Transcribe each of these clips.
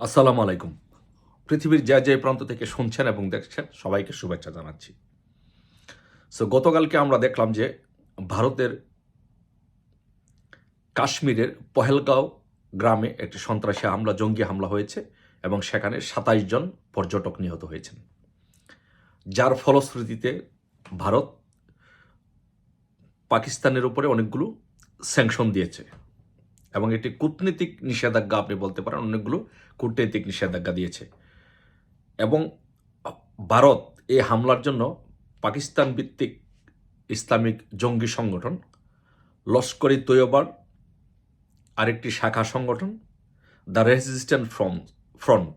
আসসালামু আলাইকুম। পৃথিবীর যে যে প্রান্ত থেকে শুনছেন এবং দেখছেন, সবাইকে শুভেচ্ছা জানাচ্ছি। সো গতকালকে আমরা দেখলাম যে ভারতের কাশ্মীরের পহেলগাঁও গ্রামে একটি সন্ত্রাসী হামলা, জঙ্গি হামলা হয়েছে এবং সেখানে সাতাইশ জন পর্যটক নিহত হয়েছেন। যার ফলশ্রুতিতে ভারত পাকিস্তানের উপরে অনেকগুলো স্যাংশন দিয়েছে। এবং এটি কূটনীতিক নিষেধাজ্ঞা আপনি বলতে পারেন, অনেকগুলো কূটনৈতিক নিষেধাজ্ঞা দিয়েছে। এবং ভারত এই হামলার জন্য পাকিস্তান ভিত্তিক ইসলামিক জঙ্গি সংগঠন লস্করি তৈয়বার আরেকটি শাখা সংগঠন, দ্য রেজিস্ট্যান্ট ফ্রন্ট ফ্রন্ট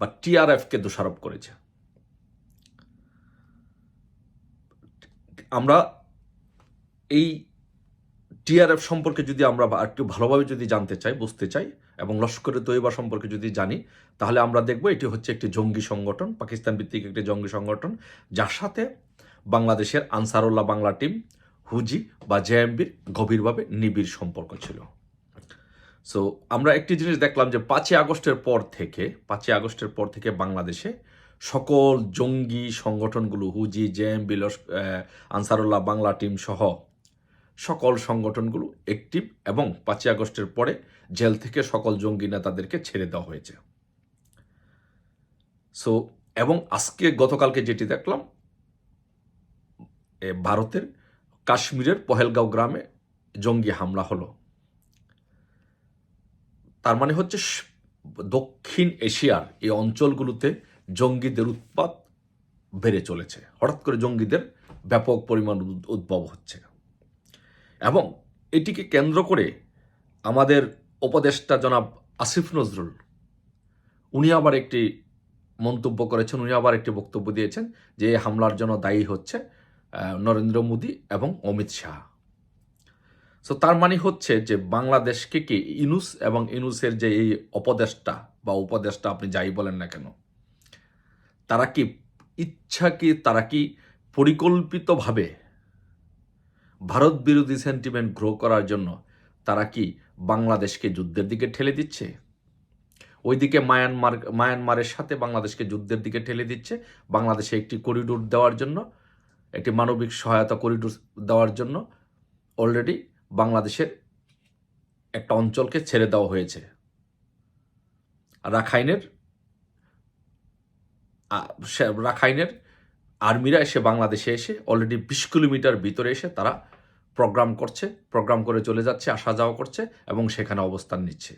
বা টিআরএফকে দোষারোপ করেছে। আমরা এই টিআরএফ সম্পর্কে যদি আমরা একটু ভালোভাবে যদি জানতে চাই, বুঝতে চাই এবং লস্করে তৈবা সম্পর্কে যদি জানি, তাহলে আমরা দেখব এটি হচ্ছে একটি জঙ্গি সংগঠন, পাকিস্তান ভিত্তিক একটি জঙ্গি সংগঠন, যার সাথে বাংলাদেশের আনসারুল্লাহ বাংলা টিম, হুজি বা জেএমবির গভীরভাবে নিবিড় সম্পর্ক ছিল। সো আমরা একটি জিনিস দেখলাম যে পাঁচই আগস্টের পর থেকে, পাঁচই আগস্টের পর থেকে বাংলাদেশে সকল জঙ্গি সংগঠনগুলো, হুজি, জেএমবি আনসারুল্লাহ বাংলা টিম সহ সকল সংগঠনগুলো অ্যাক্টিভ এবং পাঁচই আগস্টের পরে জেল থেকে সকল জঙ্গি নেতাদেরকে ছেড়ে দেওয়া হয়েছে। সো এবং আজকে গতকালকে যেটি দেখলাম ভারতের কাশ্মীরের পহেলগাঁও গ্রামে জঙ্গি হামলা হলো। তার মানে হচ্ছে দক্ষিণ এশিয়ার এই অঞ্চলগুলোতে জঙ্গিদের উৎপাত বেড়ে চলেছে। হঠাৎ করে জঙ্গিদের ব্যাপক পরিমাণ উদ্ভব হচ্ছে। এবং এটিকে কেন্দ্র করে আমাদের উপদেষ্টা জনাব আসিফ নজরুল, উনি আবার একটি মন্তব্য করেছেন, উনি আবার একটি বক্তব্য দিয়েছেন যে হামলার জন্য দায়ী হচ্ছে নরেন্দ্র মোদী এবং অমিত শাহ। সো তার মানে হচ্ছে যে বাংলাদেশকে কি ইনুস এবং ইনুসের যে এই উপদেষ্টা বা উপদেষ্টা আপনি যাই বলেন না কেন, তারা কি ইচ্ছা কি তারা কি পরিকল্পিতভাবে ভারত বিরোধী সেন্টিমেন্ট গ্রো করার জন্য তারা কি বাংলাদেশকে যুদ্ধের দিকে ঠেলে দিচ্ছে? ওইদিকে মায়ানমার, মায়ানমারের সাথে বাংলাদেশকে যুদ্ধের দিকে ঠেলে দিচ্ছে। বাংলাদেশে একটি করিডোর দেওয়ার জন্য, একটি মানবিক সহায়তা করিডোর দেওয়ার জন্য অলরেডি বাংলাদেশের একটা অঞ্চলকে ছেড়ে দেওয়া হয়েছে। রাখাইনের রাখাইনের আর্মিরা এসে বাংলাদেশে এসে অলরেডি বিশ কিলোমিটার ভিতরে এসে তারা প্রোগ্রাম করছে। প্রোগ্রাম করে চলে যাচ্ছে, আসা যাওয়া করছে এবং সেখানে অবস্থান নিচ্ছে।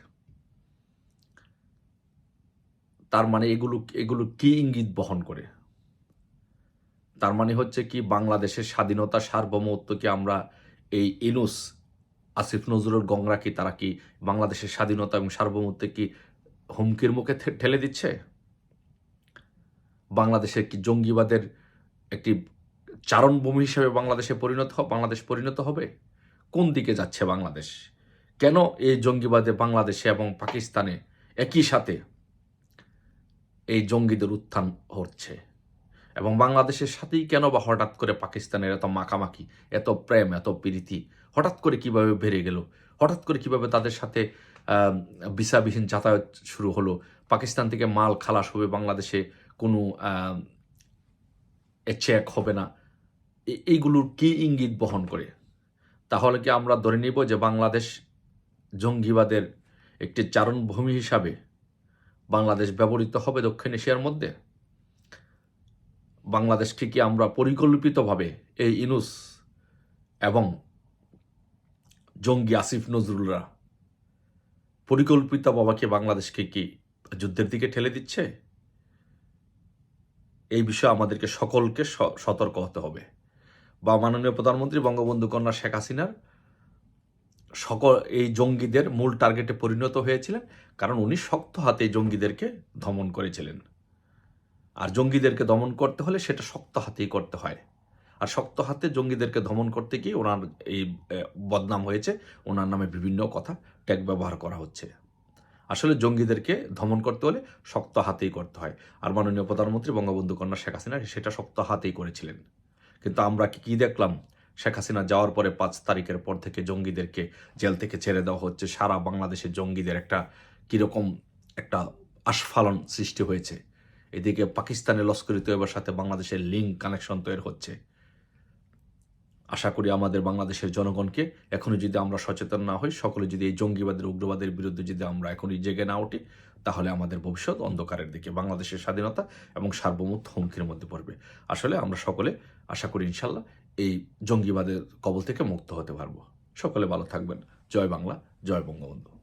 তার মানে এগুলো এগুলো কি ইঙ্গিত বহন করে? তার মানে হচ্ছে কি বাংলাদেশের স্বাধীনতা সার্বভৌমত্বকে আমরা এই ইনুস, আসিফ নজরুল গংরা কি তারা কি বাংলাদেশের স্বাধীনতা এবং সার্বভৌমত্ব কি হুমকির মুখে ঠেলে দিচ্ছে? বাংলাদেশের কি জঙ্গিবাদের একটি চারণভূমি হিসেবে বাংলাদেশে পরিণত বাংলাদেশ পরিণত হবে? কোন দিকে যাচ্ছে বাংলাদেশ? কেন এই জঙ্গিবাদে বাংলাদেশে এবং পাকিস্তানে একই সাথে এই জঙ্গিদের উত্থান হচ্ছে? এবং বাংলাদেশের সাথেই কেন বা হঠাৎ করে পাকিস্তানের এত মাখামাখি, এত প্রেম, এত প্রীতি, হঠাৎ করে কীভাবে বেড়ে গেল? হঠাৎ করে কীভাবে তাদের সাথে ভিসাবিহীন যাতায়াত শুরু হলো? পাকিস্তান থেকে মাল খালাস হবে বাংলাদেশে কোনো আহ, এ চেক হবে না। এইগুলোর কি ইঙ্গিত বহন করে? তাহলে কি আমরা ধরে নিব যে বাংলাদেশ জঙ্গিবাদের একটি চারণভূমি হিসাবে বাংলাদেশ ব্যবহৃত হবে দক্ষিণ এশিয়ার মধ্যে? বাংলাদেশকে কি আমরা পরিকল্পিতভাবে এই ইনুস এবং জঙ্গি আসিফ নজরুলরা পরিকল্পিতভাবে বাংলাদেশকে কি যুদ্ধের দিকে ঠেলে দিচ্ছে? এই বিষয়ে আমাদেরকে সকলকে সতর্ক হতে হবে। বা মাননীয় প্রধানমন্ত্রী বঙ্গবন্ধু কন্যা শেখ হাসিনার সকল, এই জঙ্গিদের মূল টার্গেটে পরিণত হয়েছিলেন, কারণ উনি শক্ত হাতে জঙ্গিদেরকে দমন করেছিলেন। আর জঙ্গিদেরকে দমন করতে হলে সেটা শক্ত হাতেই করতে হয়। আর শক্ত হাতে জঙ্গিদেরকে দমন করতে গিয়ে ওনার এই বদনাম হয়েছে, ওনার নামে বিভিন্ন কথা ট্যাগ ব্যবহার করা হচ্ছে। আসলে জঙ্গিদেরকে দমন করতে হলে শক্ত হাতেই করতে হয়। আর মাননীয় প্রধানমন্ত্রী বঙ্গবন্ধু কন্যা শেখ হাসিনা সেটা শক্ত হাতেই করেছিলেন। কিন্তু আমরা কি দেখলাম? শেখ হাসিনা যাওয়ার পরে পাঁচ তারিখের পর থেকে জঙ্গিদেরকে জেল থেকে ছেড়ে দেওয়া হচ্ছে। সারা বাংলাদেশের জঙ্গিদের একটা কীরকম একটা আস্ফালন সৃষ্টি হয়েছে। এদিকে পাকিস্তানের লস্করি তৈবার সাথে বাংলাদেশের লিঙ্ক কানেকশন তৈরি হচ্ছে। আশা করি আমাদের বাংলাদেশের জনগণকে এখনও যদি আমরা সচেতন না হই, সকলে যদি এই জঙ্গিবাদের, উগ্রবাদের বিরুদ্ধে যদি আমরা এখনই জেগে না উঠি, তাহলে আমাদের ভবিষ্যৎ অন্ধকারের দিকে, বাংলাদেশের স্বাধীনতা এবং সার্বভৌমত্ব হুমকির মধ্যে পড়বে। আসলে আমরা সকলে আশা করি ইনশাল্লাহ এই জঙ্গিবাদের কবল থেকে মুক্ত হতে পারব। সকলে ভালো থাকবেন। জয় বাংলা, জয় বঙ্গবন্ধু।